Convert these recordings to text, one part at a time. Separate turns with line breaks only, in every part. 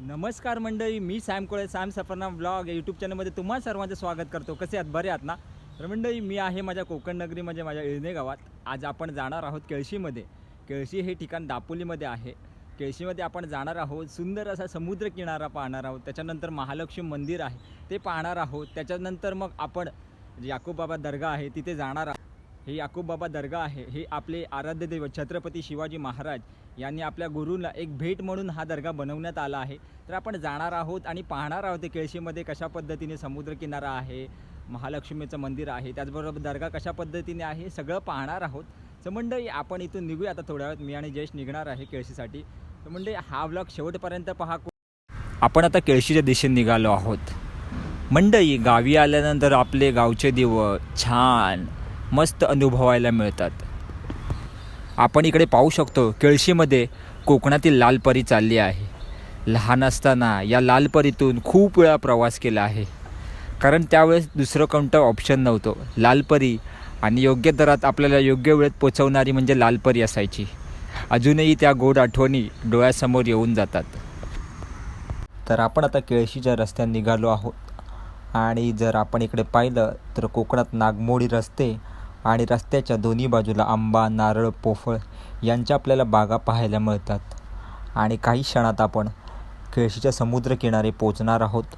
नमस्कार मंडळी मी सॅम कोळे सॅम सफरना ब्लॉग या यूट्यूब चॅनलमध्ये तुम्हा सर्वांचं स्वागत करतो. कसे आहात? बरे आहात ना? तर मंडळी मी आहे माझ्या कोकण नगरी म्हणजे माझ्या इळणे गावात. आज आपण जाणार आहोत केळशीमध्ये. केळशी हे ठिकाण दापोलीमध्ये आहे. केळशीमध्ये आपण जाणार आहोत सुंदर असा समुद्र किनारा पाहणार आहोत. त्याच्यानंतर महालक्ष्मी मंदिर आहे ते पाहणार आहोत. त्याच्यानंतर मग आपण याकूब बाबा दर्गा आहे तिथे जाणार आहोत. हे याकूब बाबा दर्गा आहे. हे आपले आराध्य दैवत छत्रपती शिवाजी महाराज यांनी आपल्या गुरूला एक भेट म्हणून हा दर्गा बनवण्यात आला आहे. तर आपण जाणार आहोत आणि पाहणार आहोत ते केळशीमध्ये कशा पद्धतीने समुद्रकिनारा आहे महालक्ष्मीचं मंदिर आहे त्याचबरोबर दर्गा कशा पद्धतीने आहे सगळं पाहणार आहोत. तर मंडळी आपण इथून निघूया आता थोड्या वेळात. मी आणि जयेश निघणार आहे केळशीसाठी. तर मंडळी हा व्लॉग शेवटपर्यंत पहा. आपण आता केळशीच्या दिशेने निघालो आहोत. मंडई गावी आल्यानंतर आपले गावचे दिवस छान मस्त अनुभवायला मिळतात. आपण इकडे पाहू शकतो केळशीमध्ये कोकणातील लालपरी चालली आहे. लहान असताना या लालपरीतून खूप वेळा प्रवास केला आहे. कारण त्यावेळेस दुसरं कोणतं ऑप्शन नव्हतं. लालपरी आणि योग्य दरात आपल्याला योग्य वेळेत पोचवणारी म्हणजे लालपरी असायची. अजूनही त्या गोड आठवणी डोळ्यासमोर येऊन जातात. तर आपण आता केळशीच्या रस्त्याने निघालो आहोत. आणि जर आपण इकडे पाहिलं तर कोकणात नागमोडी रस्ते आणि रस्त्याच्या दोन्ही बाजूला आंबा नारळ पोफळ यांच्या आपल्याला बागा पाहायला मिळतात. आणि काही क्षणात आपण केळशीच्या समुद्रकिनारे पोचणार आहोत.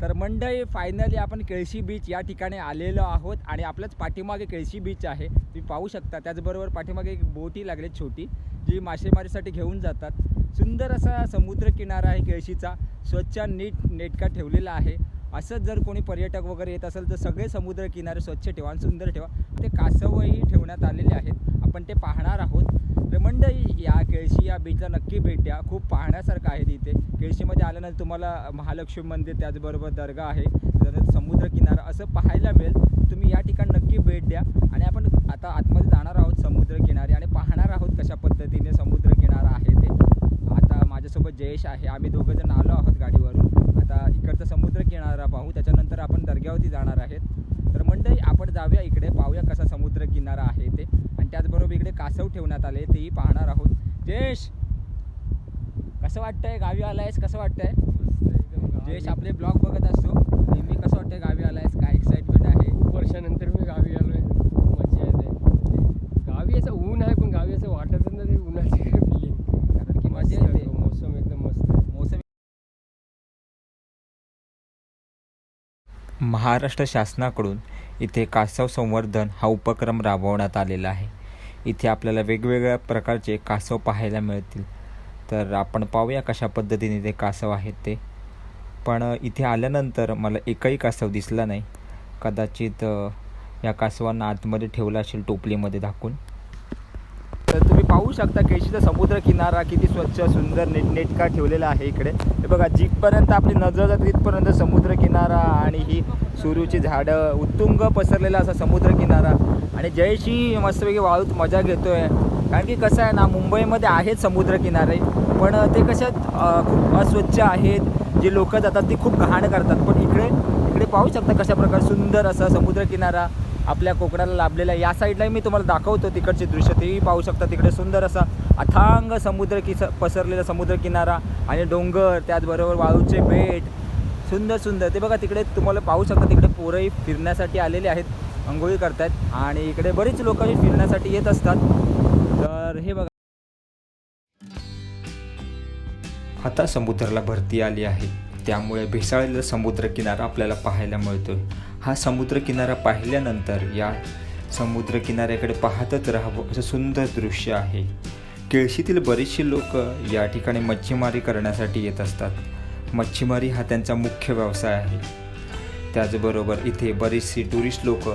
तर मंडळी फायनली आपण केळशी बीच या ठिकाणी आलेलो आहोत आणि आपल्याच पाठीमागे केळशी बीच आहे. तुम्ही पाहू शकता त्याचबरोबर पाठीमागे एक बोटी लागली छोटी जी मासेमारीसाठी घेऊन जातात. सुंदर असा समुद्र किनारा आहे केळशीचा. स्वच्छ नीट नेटका ठेवलेला आहे. असंच जर कोणी पर्यटक वगैरे येत असेल तर सगळे समुद्र किनारे स्वच्छ ठेवा आणि सुंदर ठेवा. ते कासवही ठेवण्यात आलेले आहेत. आपण ते पाहणार आहोत. तर मंडळी या केळशी या बीचला नक्की भेट द्या. खूप पाहण्यासारखं आहे तिथे. केळशीमध्ये आल्यानंतर तुम्हाला महालक्ष्मी मंदिर त्याचबरोबर दर्गा आहे. त्यानंतर समुद्र किनारा असं पाहायला मिळेल. तुम्ही या ठिकाणी नक्की भेट द्या. आणि आपण आता आतमध्ये जाणार आहोत समुद्र किनारे आणि पाहणार आहोत कशा पद्धतीने समुद्र किनारा आहे. माझ्यासोबत जयेश आहे. आम्ही दोघंजण आलो आहोत गाडीवरून. आता इकडचा समुद्र किनारा पाहू. त्याच्यानंतर आपण दर्ग्यावरती जाणार आहेत. तर मंडळी आपण जाऊया इकडे. पाहूया कसा समुद्र किनारा आहे ते आणि त्याचबरोबर इकडे कासव ठेवण्यात आले. तेही पाहणार आहोत. जयेश कसं वाटतंय? गावी आलायस? कसं वाटतंय? जयेश आपले ब्लॉग बघत असतो. नेहमी कसं वाटतंय गावी आलायस? काय एक्साइटमेंट आहे?
खूप वर्षानंतर मी गावी आलोय खूप मजा येते गावी असं ऊन आहे पण गावी असं वाटतच नाही ते उन्हाची फिलिंग
कारण की मजा येते
मोसम एकदम मस्त आहे
मोसम महाराष्ट्र शासनाकडून इथे कासव संवर्धन हा उपक्रम राबवण्यात आलेला आहे. इथे आपल्याला वेगवेगळ्या प्रकारचे कासव पाहायला मिळतील. तर आपण पाहूया कशा पद्धतीने ते कासव आहेत ते. पण इथे आल्यानंतर मला एकही कासव दिसला नाही. कदाचित या कासवांना आतमध्ये ठेवला असेल टोपलीमध्ये दाखवून तर तुम्ही पाहू शकता केशीचा समुद्र किनारा किती स्वच्छ सुंदर नेटनेटका ठेवलेला आहे इकडे. हे बघा जिथपर्यंत आपली नजर जाते तिथपर्यंत समुद्र किनारा आणि ही सुरूची झाडं उत्तुंग पसरलेला असा समुद्र किनारा आणि जयशी मस्तपैकी वाळूत मजा घेतोय. कारण की कसं आहे ना मुंबईमध्ये आहेत समुद्र किनारे पण ते कशात खूप अस्वच्छ आहेत. जे लोक जातात ती खूप घाण करतात. पण इकडे इकडे पाहू शकता कशा प्रकारे सुंदर असा समुद्र किनारा आपल्या कोकणाला लाभलेला आहे. या साईडलाही मी तुम्हाला दाखवतो तिकडचे दृश्य. तेही पाहू शकता तिकडे सुंदर असा अथांग समुद्र किस पसरलेला समुद्र किनारा आणि डोंगर त्याचबरोबर वाळूचे बेट. सुंदर सुंदर. ते बघा तिकडे तुम्हाला पाहू शकता तिकडे पोरंही फिरण्यासाठी आलेले आहेत अंघोळी करतायत. आणि इकडे बरीच लोक फिरण्यासाठी येत असतात. तर हे बघा. आता समुद्राला भरती आली आहे. त्यामुळे भेसाळलेला समुद्रकिनारा आपल्याला पाहायला मिळतोय. हा समुद्रकिनारा पाहिल्यानंतर या समुद्रकिनाऱ्याकडे पाहतच राहावं असं सुंदर दृश्य आहे. केळशीतील बरेचसे लोक या ठिकाणी मच्छीमारी करण्यासाठी येत असतात. मच्छीमारी हा त्यांचा मुख्य व्यवसाय आहे. त्याचबरोबर इथे बरेचसे टुरिस्ट लोक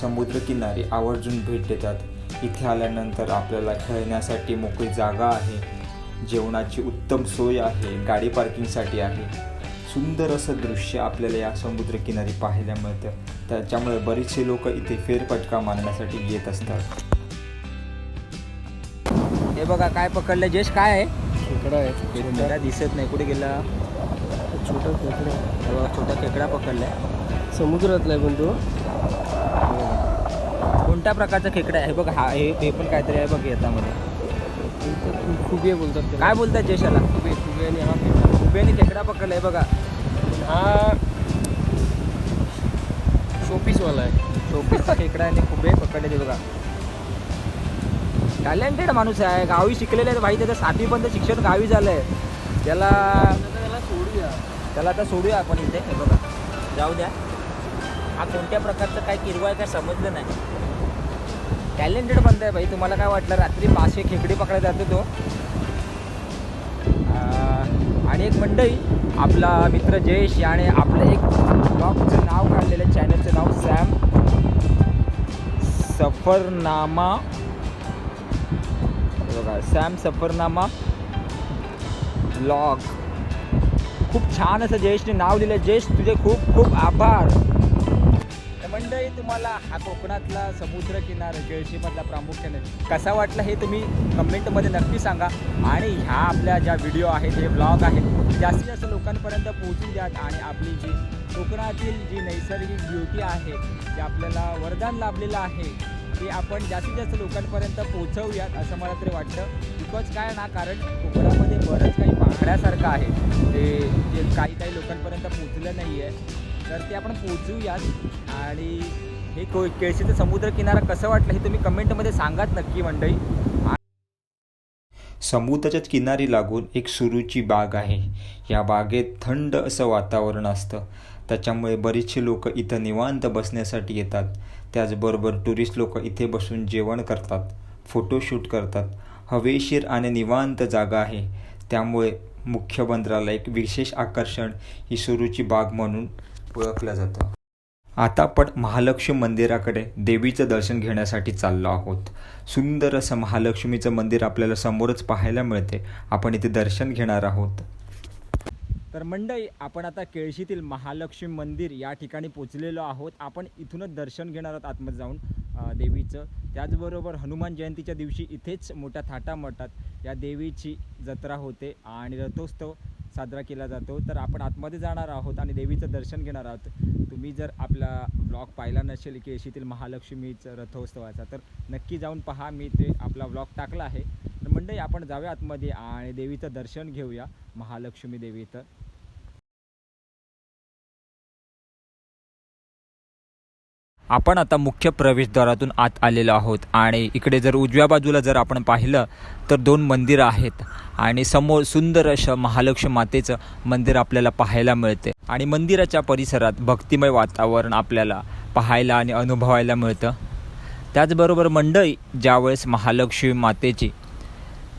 समुद्रकिनारी आवर्जून भेट देतात. इथे आल्यानंतर आपल्याला खेळण्यासाठी मोकळी जागा आहे. जेवणाची उत्तम सोय आहे. गाडी पार्किंगसाठी आहे. सुंदर असं दृश्य आपल्याला या समुद्रकिनारी पाहायला मिळतं. त्याच्यामुळे बरेचसे लोक इथे फेरफटका मारण्यासाठी येत असतात. हे बघा काय पकडलं? जयेश काय आहे?
खेकडा आहे.
दिसत नाही. कुठे गेला?
छोटा खेकडा.
छोटा खेकडा पकडलाय.
समुद्रातला आहे पण तो.
कोणत्या प्रकारचा खेकडा आहे? बघ हा हे पण काहीतरी आहे बघ याच्यामध्ये.
खूप खुबे बोलतात.
काय बोलतात जयशाला?
खुबे खुबे आणि हा खेकडा.
उभ्याने खेकडा पकडलाय बघा.
हा. शोपीसवाला आहे.
शोपीसचा खेकडा आणि खुबे पकडले ते बघा. टॅलेंटेड माणूस आहे. गावी शिकलेले आहे भाई. त्याचं सातवीपर्यंत शिक्षण गावी झालंय. त्याला
त्याला सोडूया.
त्याला आता सोडूया आपण इथे. हे बघा. जाऊ द्या. हा कोणत्या प्रकारचं काय किरवा आहे काय समजलं नाही. टॅलेंटेड बंद आहे भाई. तुम्हाला काय वाटलं? रात्री पाचशे खेकडे पकडायला जातो तो. आणि एक मंडळी आपला मित्र जयेश याने आपलं एक ब्लॉगचं नाव काढलेलं चॅनलचं नाव सॅम सफरनामा. बघा सॅम सफरनामा ब्लॉग खूप छान असं जयेशने नाव दिलं. जयेश तुझे खूप खूप आभार. मंडळी तुम्हाला हा कोकणातला समुद्र किनारा केळशीमधला प्रामुख्याने कसा वाटला हे तुम्ही कमेंटमध्ये नक्की सांगा. आणि ह्या आपल्या ज्या व्हिडिओ आहेत हे ब्लॉग आहेत जास्तीत जास्त लोकांपर्यंत पोहोचू द्यात आणि आपली जी कोकणातील जी नैसर्गिक ब्युटी आहे जे आपल्याला वरदान लाभलेलं आहे ते आपण जास्तीत जास्त लोकांपर्यंत पोहोचवूयात असं मला तरी वाटतं. बिकॉज काय ना कारण कोकणामध्ये बरंच काही पाहण्यासारखं आहे. ते जे काही काही लोकांपर्यंत पोहोचलं नाही आहे तर ते आपण पोचूयात आणि हे को केळशीचं समुद्रकिनारा कसं वाटलं हे तुम्ही कमेंटमध्ये सांगात नक्की मंडळी.
समुद्राच्याच किनारी लागून एक सुरूची बाग आहे. या बागेत थंड असं वातावरण असतं. त्याच्यामुळे बरेचसे लोक इथं निवांत बसण्यासाठी येतात. त्याचबरोबर टुरिस्ट लोक इथे बसून जेवण करतात फोटोशूट करतात. हवेशीर आणि निवांत जागा आहे. त्यामुळे मुख्य बंदराला एक विशेष आकर्षण ही सुरूची बाग म्हणून ओळखलं जातं. आता आपण महालक्ष्मी मंदिराकडे देवीचं दर्शन घेण्यासाठी चाललो आहोत. सुंदर असं महालक्ष्मीचं मंदिर आपल्याला समोरच पाहायला मिळते. आपण इथे दर्शन घेणार आहोत.
तर मंडई आपण आता केळशीतील महालक्ष्मी मंदिर या ठिकाणी पोचलेलो आहोत. आपण इथूनच दर्शन घेणार आहोत आतमध्ये जाऊन देवीचं. त्याचबरोबर हनुमान जयंतीच्या दिवशी इथेच मोठ्या थाटामाटात या देवीची जत्रा होते आणि रथोत्सव साजरा केला जातो. तर आपण आतमध्ये जाणार आहोत आणि देवीचं दर्शन घेणार आहोत. तुम्ही जर आपला ब्लॉग पाहिला नसेल केशीतील महालक्ष्मीचं रथोत्सवाचा तर नक्की जाऊन पहा. मी ते आपला ब्लॉग टाकला आहे. तर मंडळी आपण जाऊया आतमध्ये आणि देवीचं दर्शन घेऊया. महालक्ष्मी देवीचं आपण आता मुख्य प्रवेशद्वारातून आत आलेलो आहोत. आणि इकडे जर उजव्या बाजूला जर आपण पाहिलं तर दोन मंदिरं आहेत. आणि समोर सुंदर असं महालक्ष्मी मातेचं मंदिर आपल्याला पाहायला मिळते. आणि मंदिराच्या परिसरात भक्तिमय वातावरण आपल्याला पाहायला आणि अनुभवायला मिळतं. त्याचबरोबर मंडळी ज्यावेळेस महालक्ष्मी मातेची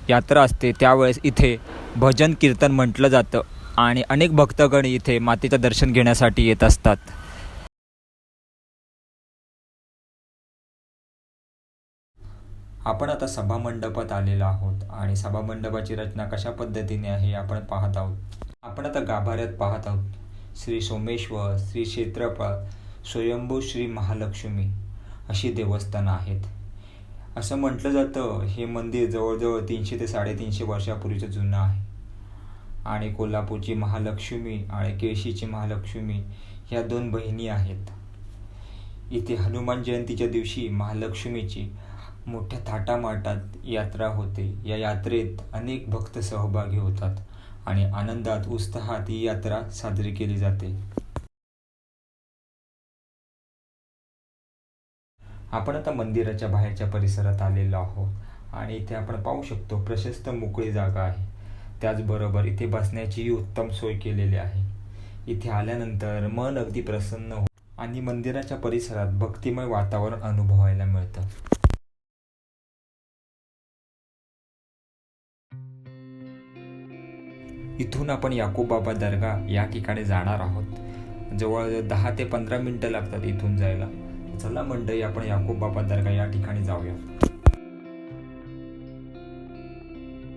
यात्रा असते त्यावेळेस इथे भजन कीर्तन म्हटलं जातं. आणि अनेक भक्तगण इथे मातेचं दर्शन घेण्यासाठी येत असतात.
आपण आता सभामंडपात आलेलो आहोत आणि सभामंडपाची रचना कशा पद्धतीने आहे आपण पाहत आहोत. आपण आता गाभाऱ्यात पाहत आहोत. श्री सोमेश्वर श्री क्षेत्रपाळ स्वयंभू श्री महालक्ष्मी अशी देवस्थानं आहेत. असं म्हटलं जातं हे मंदिर जवळजवळ तीनशे ते साडेतीनशे वर्षापूर्वीचं जुनं आहे. आणि कोल्हापूरची महालक्ष्मी आणि केळशीची महालक्ष्मी ह्या दोन बहिणी आहेत. इथे हनुमान जयंतीच्या दिवशी महालक्ष्मीची मोठ्या थाटामाटात यात्रा होते. या यात्रेत अनेक भक्त सहभागी होतात आणि आनंदात उत्साहात ही यात्रा साजरी केली जाते. आपण आता मंदिराच्या बाहेरच्या परिसरात आलेलो आहोत आणि इथे आपण पाहू शकतो प्रशस्त मोकळी जागा आहे. त्याचबरोबर इथे बसण्याचीही उत्तम सोय केलेली आहे. इथे आल्यानंतर मन अगदी प्रसन्न हो आणि मंदिराच्या परिसरात भक्तिमय वातावरण अनुभवायला मिळतं. इथून आपण याकोबाबा दर्गा या ठिकाणी जाणार आहोत. जवळ दहा ते पंधरा मिनटं लागतात इथून जायला. चला मंडळी आपण याकोबाबा दर्गा या ठिकाणी जाऊया.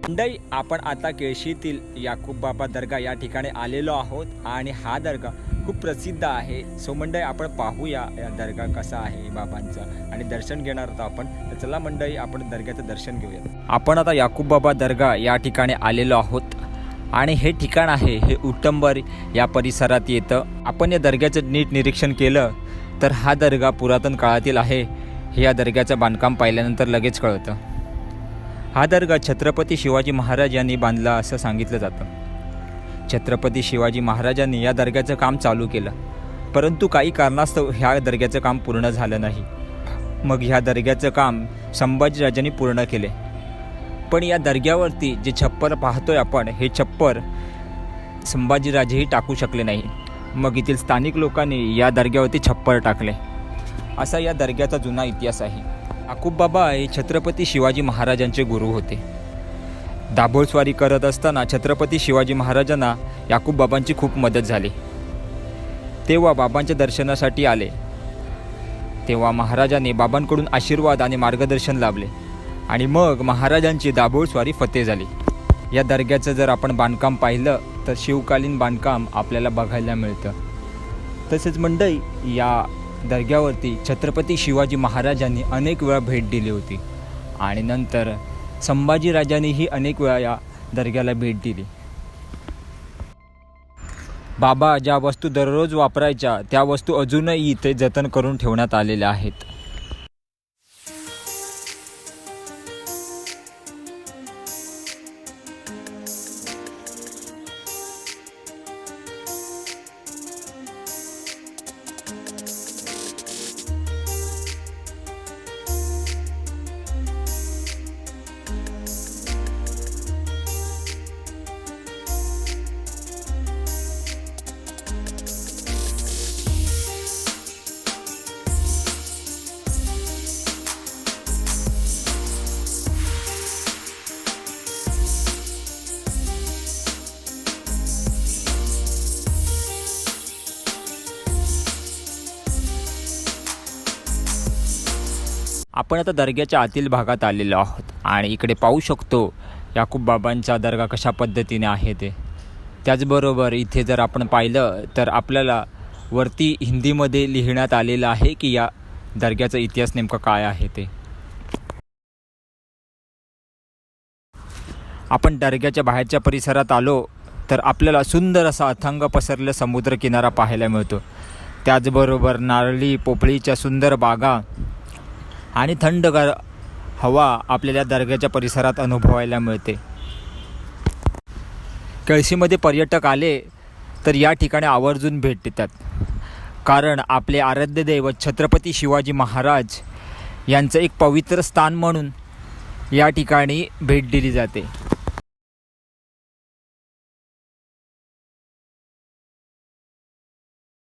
मंडई आपण आता केळशीतील याकूब बाबा दर्गा या ठिकाणी आलेलो आहोत आणि हा दर्गा खूप प्रसिद्ध आहे. सो मंडई आपण पाहूया या दर्गा कसा आहे बाबांचा आणि दर्शन घेणार आहोत आपण. तर चला मंडई आपण दर्ग्याचं दर्शन घेऊया. आपण आता याकूबबाबा दर्गा या ठिकाणी आलेलो आहोत. आणि हे ठिकाण आहे हे उट्टंबर या परिसरात येतं. आपण या दर्ग्याचं नीट निरीक्षण केलं तर हा दर्गा पुरातन काळातील आहे. हे या दर्ग्याचं बांधकाम पाहिल्यानंतर लगेच कळतं. हा दर्गा छत्रपती शिवाजी महाराज यांनी बांधला असं सांगितलं जातं. छत्रपती शिवाजी महाराजांनी या दर्ग्याचं काम चालू केलं. परंतु काही कारणास्तव ह्या दर्ग्याचं काम पूर्ण झालं नाही. मग ह्या दर्ग्याचं काम संभाजीराजांनी पूर्ण केले. पण या दर्ग्यावरती जे छप्पर पाहतोय आपण हे छप्पर संभाजीराजेही टाकू शकले नाही. मग येथील स्थानिक लोकांनी या दर्ग्यावरती छप्पर टाकले. असा या दर्ग्याचा जुना इतिहास आहे. आकूबबाबा बाबा हे छत्रपती शिवाजी महाराजांचे गुरु होते. दाभोळस्वारी करत असताना छत्रपती शिवाजी महाराजांना याकूब बाबांची खूप मदत झाली. तेव्हा बाबांच्या दर्शनासाठी आले. तेव्हा महाराजांनी बाबांकडून आशीर्वाद आणि मार्गदर्शन लाभले. आणि मग महाराजांची दाभोळस्वारी फते झाली. या दर्ग्याचं जर आपण बांधकाम पाहिलं तर शिवकालीन बांधकाम आपल्याला बघायला मिळतं. तसेच मंडई या दर्ग्यावरती छत्रपती शिवाजी महाराजांनी अनेक वेळा भेट दिली होती. आणि नंतर संभाजीराजांनीही अनेक वेळा या दर्ग्याला भेट दिली. बाबा ज्या वस्तू दररोज वापरायच्या त्या वस्तू अजूनही इथे जतन करून ठेवण्यात आलेल्या आहेत. आपण आता दर्ग्याच्या आतील भागात आलेलो आहोत. आणि इकडे पाहू शकतो याकूब बाबांचा दर्गा कशा पद्धतीने आहे ते. त्याचबरोबर इथे जर आपण पाहिलं तर आपल्याला वरती हिंदीमध्ये लिहिण्यात आलेलं आहे की या दर्ग्याचा इतिहास नेमका काय आहे ते. आपण दर्ग्याच्या बाहेरच्या परिसरात आलो तर आपल्याला सुंदर असा अथंग पसरलेला समुद्रकिनारा पाहायला मिळतो. त्याचबरोबर नारळी पोपळीच्या सुंदर बागा आणि थंडगार हवा आपल्याला दर्ग्याच्या परिसरात अनुभवायला मिळते. कळशीमध्ये पर्यटक आले तर या ठिकाणी आवर्जून भेट देतात. कारण आपले आराध्य दैवत छत्रपती शिवाजी महाराज यांचं एक पवित्र स्थान म्हणून या ठिकाणी भेट दिली जाते.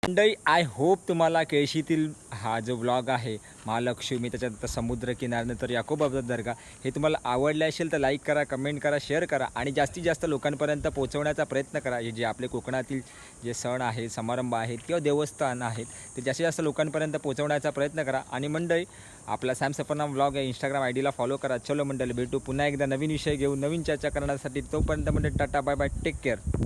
मंडई आय होप तुम्हाला केळशीतील हा जो ब्लॉग आहे महालक्ष्मी त्याच्यानंतर समुद्र किनाऱ्यानंतर याकोबाबा दर्गा हे तुम्हाला आवडले असेल तर लाईक करा कमेंट करा शेअर करा आणि जास्तीत जास्त लोकांपर्यंत पोहोचवण्याचा प्रयत्न करा. हे जे आपले कोकणातील जे सण आहेत समारंभ आहेत किंवा देवस्थान आहेत ते जास्तीत जास्त लोकांपर्यंत पोहोचवण्याचा प्रयत्न करा. आणि मंडळी आपला सॅम सपना ब्लॉग आहे इंस्टाग्राम आय डीला फॉलो करा. चलो मंडळी भेटू पुन्हा एकदा नवीन विषय घेऊ नवीन चर्चा करण्यासाठी तोपर्यंत मंडळी tata bye bye take care